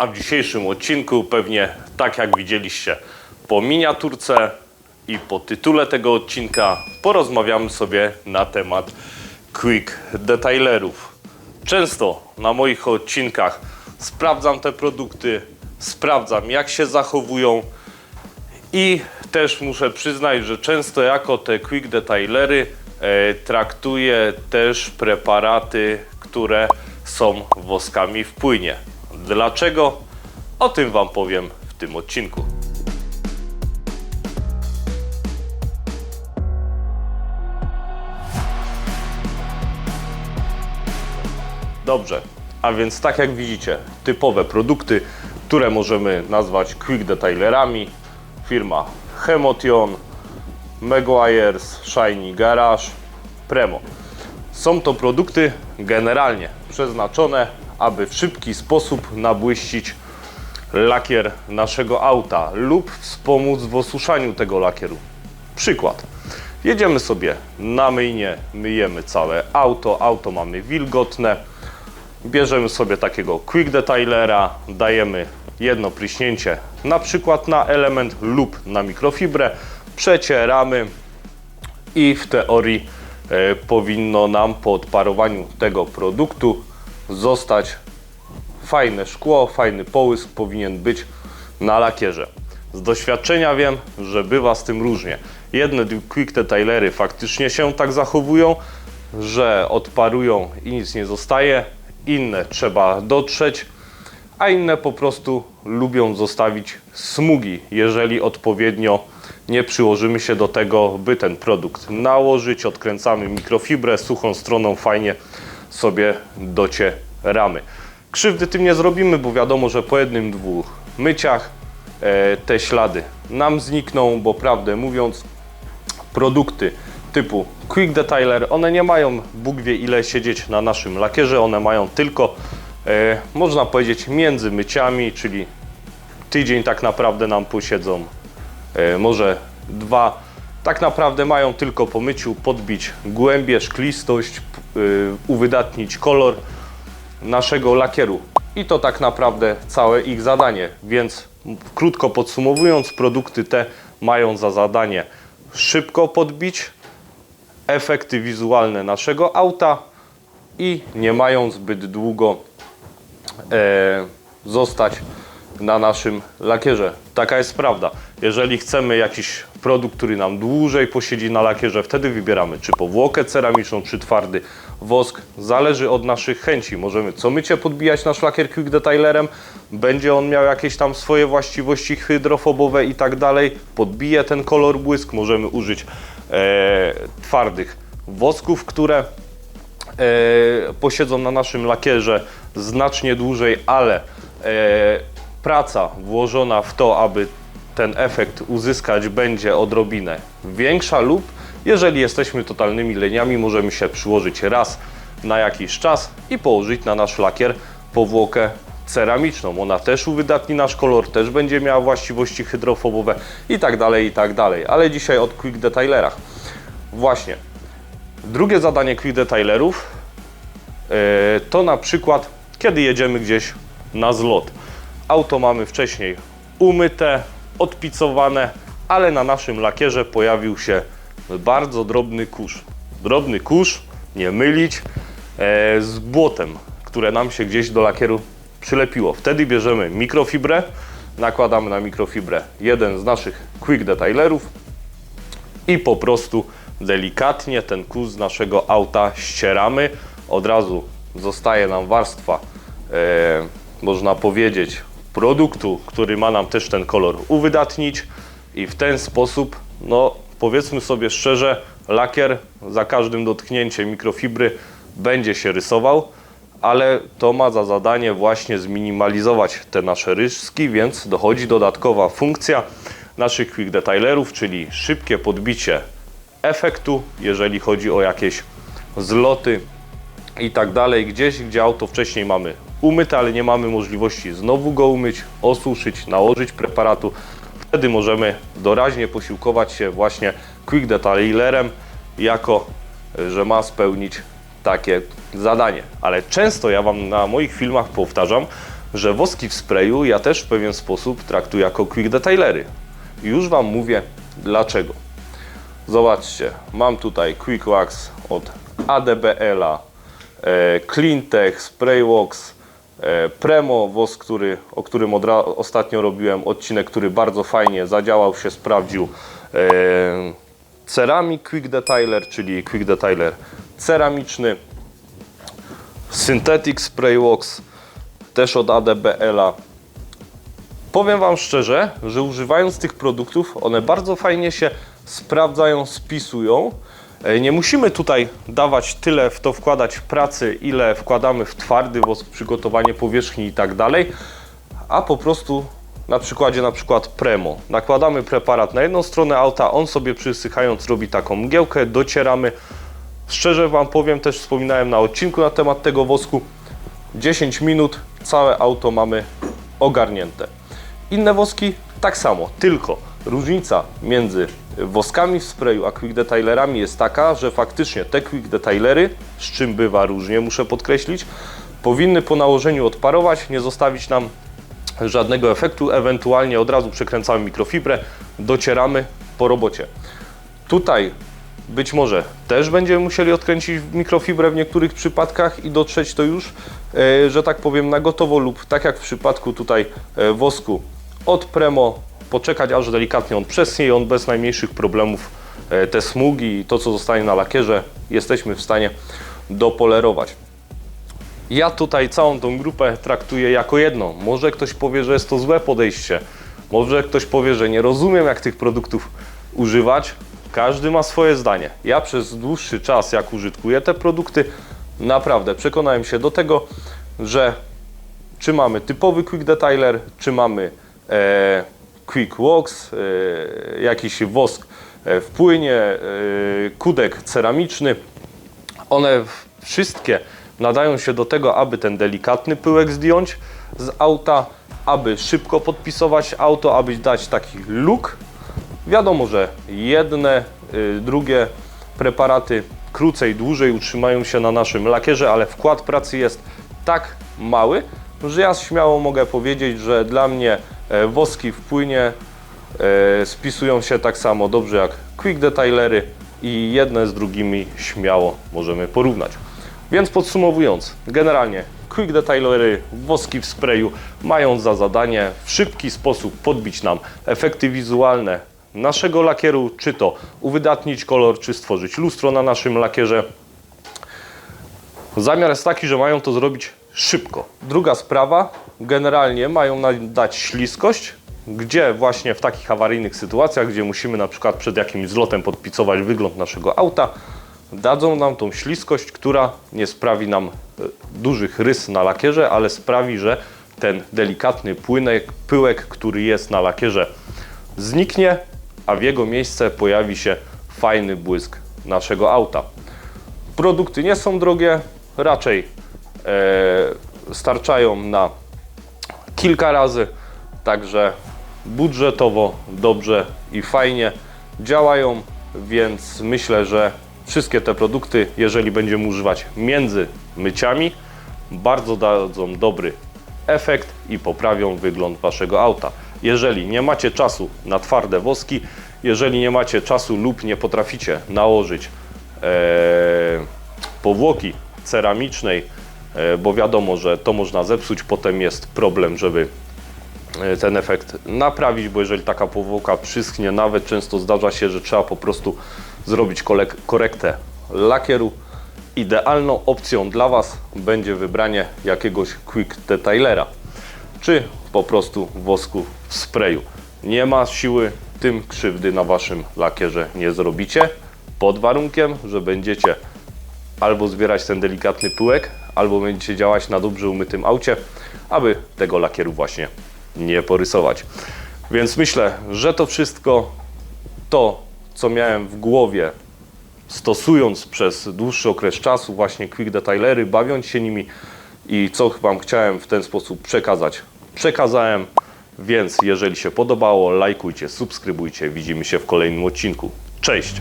A w dzisiejszym odcinku pewnie tak jak widzieliście po miniaturce i po tytule tego odcinka porozmawiamy sobie na temat quick detailerów. Często na moich odcinkach sprawdzam te produkty, sprawdzam jak się zachowują i też muszę przyznać, że często jako te quick detailery e, traktuję też preparaty, które są woskami w płynie. Dlaczego? O tym Wam powiem w tym odcinku. Dobrze, a więc tak jak widzicie, typowe produkty, które możemy nazwać quick detailerami. Firma Hemotion, Meguiar's, Shiny Garage, Premo. Są to produkty generalnie przeznaczone, aby w szybki sposób nabłyścić lakier naszego auta lub wspomóc w osuszaniu tego lakieru. Przykład. Jedziemy sobie na myjnie, myjemy całe auto, auto mamy wilgotne, bierzemy sobie takiego quick detailera, dajemy jedno pryśnięcie na przykład na element lub na mikrofibrę, przecieramy i w teorii e, powinno nam po odparowaniu tego produktu zostać fajne szkło, fajny połysk powinien być na lakierze. Z doświadczenia wiem, że bywa z tym różnie. Jedne quick detailery faktycznie się tak zachowują, że odparują i nic nie zostaje. Inne trzeba dotrzeć, a inne po prostu lubią zostawić smugi, jeżeli odpowiednio nie przyłożymy się do tego, by ten produkt nałożyć. Odkręcamy mikrofibrę, suchą stroną fajnie sobie docieramy. Krzywdy tym nie zrobimy, bo wiadomo, że po jednym, dwóch myciach e, te ślady nam znikną, bo prawdę mówiąc, produkty typu Quick Detailer, one nie mają Bóg wie ile siedzieć na naszym lakierze, one mają tylko, e, można powiedzieć, między myciami, czyli tydzień tak naprawdę nam posiedzą, e, może dwa. Tak naprawdę mają tylko po myciu podbić głębię, szklistość, uwydatnić kolor naszego lakieru. I to tak naprawdę całe ich zadanie. Więc krótko podsumowując, produkty te mają za zadanie szybko podbić efekty wizualne naszego auta i nie mają zbyt długo e, zostać na naszym lakierze. Taka jest prawda. Jeżeli chcemy jakiś produkt, który nam dłużej posiedzi na lakierze, wtedy wybieramy czy powłokę ceramiczną, czy twardy wosk. Zależy od naszych chęci. Możemy co mycie podbijać nasz lakier quick detailerem. Będzie on miał jakieś tam swoje właściwości hydrofobowe i tak dalej. Podbije ten kolor błysk. Możemy użyć e, twardych wosków, które e, posiedzą na naszym lakierze znacznie dłużej, ale e, praca włożona w to, aby ten efekt uzyskać będzie odrobinę większa lub jeżeli jesteśmy totalnymi leniami, możemy się przyłożyć raz na jakiś czas i położyć na nasz lakier powłokę ceramiczną. Ona też uwydatni nasz kolor, też będzie miała właściwości hydrofobowe i tak dalej, i tak dalej. Ale dzisiaj od Quick Detailerach. Właśnie. Drugie zadanie Quick Detailerów e, to na przykład, kiedy jedziemy gdzieś na zlot. Auto mamy wcześniej umyte, odpicowane, ale na naszym lakierze pojawił się bardzo drobny kurz. Drobny kurz, nie mylić, e, z błotem, które nam się gdzieś do lakieru przylepiło. Wtedy bierzemy mikrofibrę, nakładamy na mikrofibrę jeden z naszych quick detailerów, i po prostu delikatnie ten kurz z naszego auta ścieramy. Od razu zostaje nam warstwa, e, można powiedzieć, produktu, który ma nam też ten kolor uwydatnić i w ten sposób, no powiedzmy sobie szczerze, lakier za każdym dotknięciem mikrofibry będzie się rysował, ale to ma za zadanie właśnie zminimalizować te nasze ryski, więc dochodzi dodatkowa funkcja naszych quick detailerów, czyli szybkie podbicie efektu, jeżeli chodzi o jakieś zloty i tak dalej. Gdzieś, gdzie auto wcześniej mamy umyte, ale nie mamy możliwości znowu go umyć, osuszyć, nałożyć preparatu. Wtedy możemy doraźnie posiłkować się właśnie quick detailerem, jako że ma spełnić takie zadanie. Ale często ja Wam na moich filmach powtarzam, że woski w sprayu ja też w pewien sposób traktuję jako quick detailery. Już Wam mówię dlaczego. Zobaczcie, mam tutaj Quick Wax od ADBL-a, e, Cleantech, Spraywox, e, Premo wosk, który, o którym ostatnio robiłem odcinek, który bardzo fajnie zadziałał się, sprawdził. E, Ceramic Quick Detailer, czyli Quick Detailer ceramiczny. Synthetic Spraywox, też od ADBL-a. Powiem Wam szczerze, że używając tych produktów, one bardzo fajnie się sprawdzają, spisują. E, Nie musimy tutaj dawać tyle w to wkładać pracy, ile wkładamy w twardy wosk, przygotowanie powierzchni i tak dalej, a po prostu na przykładzie na przykład Premo. Nakładamy preparat na jedną stronę auta, on sobie przysychając robi taką mgiełkę, docieramy. Szczerze Wam powiem, też wspominałem na odcinku na temat tego wosku, 10 minut, całe auto mamy ogarnięte. Inne woski tak samo, tylko różnica między woskami w sprayu a quick detailerami jest taka, że faktycznie te quick detailery, z czym bywa różnie, muszę podkreślić, powinny po nałożeniu odparować, nie zostawić nam żadnego efektu, ewentualnie od razu przekręcamy mikrofibrę, docieramy po robocie. Tutaj być może też będziemy musieli odkręcić mikrofibrę w niektórych przypadkach i dotrzeć to już, e, że tak powiem, na gotowo lub tak jak w przypadku tutaj e, wosku od Premo, poczekać aż delikatnie on przesnie i on bez najmniejszych problemów e, te smugi i to co zostanie na lakierze jesteśmy w stanie dopolerować. Ja tutaj całą tą grupę traktuję jako jedną. Może ktoś powie, że jest to złe podejście. Może ktoś powie, że nie rozumiem, jak tych produktów używać. Każdy ma swoje zdanie. Ja przez dłuższy czas, jak użytkuję te produkty, naprawdę przekonałem się do tego, że czy mamy typowy quick detailer, czy mamy e, quick wax, e, jakiś wosk e, w płynie, e, kudek ceramiczny, one wszystkie nadają się do tego, aby ten delikatny pyłek zdjąć z auta, aby szybko podpisować auto, aby dać taki look. Wiadomo, że jedne, y, drugie preparaty krócej, dłużej utrzymają się na naszym lakierze, ale wkład pracy jest tak mały, że ja śmiało mogę powiedzieć, że dla mnie woski w płynie e, spisują się tak samo dobrze jak quick detailery i jedne z drugimi śmiało możemy porównać. Więc podsumowując, generalnie quick detailery, woski w sprayu mają za zadanie w szybki sposób podbić nam efekty wizualne naszego lakieru, czy to uwydatnić kolor, czy stworzyć lustro na naszym lakierze. Zamiar jest taki, że mają to zrobić szybko. Druga sprawa, generalnie mają dać śliskość, gdzie właśnie w takich awaryjnych sytuacjach, gdzie musimy na przykład przed jakimś zlotem podpicować wygląd naszego auta, dadzą nam tą śliskość, która nie sprawi nam e, dużych rys na lakierze, ale sprawi, że ten delikatny płynek, pyłek, który jest na lakierze zniknie, a w jego miejsce pojawi się fajny błysk naszego auta. Produkty nie są drogie, raczej starczają na kilka razy, także budżetowo dobrze i fajnie działają, więc myślę, że wszystkie te produkty, jeżeli będziemy używać między myciami, bardzo dadzą dobry efekt i poprawią wygląd Waszego auta. Jeżeli nie macie czasu na twarde woski, jeżeli nie macie czasu lub nie potraficie nałożyć e, powłoki ceramicznej, e, bo wiadomo, że to można zepsuć, potem jest problem, żeby e, ten efekt naprawić, bo jeżeli taka powłoka przyschnie, nawet często zdarza się, że trzeba po prostu zrobić korektę lakieru. Idealną opcją dla Was będzie wybranie jakiegoś quick detailera, czy po prostu wosku w sprayu. Nie ma siły, tym krzywdy na Waszym lakierze nie zrobicie, pod warunkiem, że będziecie albo zbierać ten delikatny pyłek, albo będziecie działać na dobrze umytym aucie, aby tego lakieru właśnie nie porysować. Więc myślę, że to wszystko to, co miałem w głowie, stosując przez dłuższy okres czasu właśnie quick detailery, bawiąc się nimi i co Wam chciałem w ten sposób przekazać, przekazałem. Więc jeżeli się podobało, lajkujcie, subskrybujcie. Widzimy się w kolejnym odcinku. Cześć!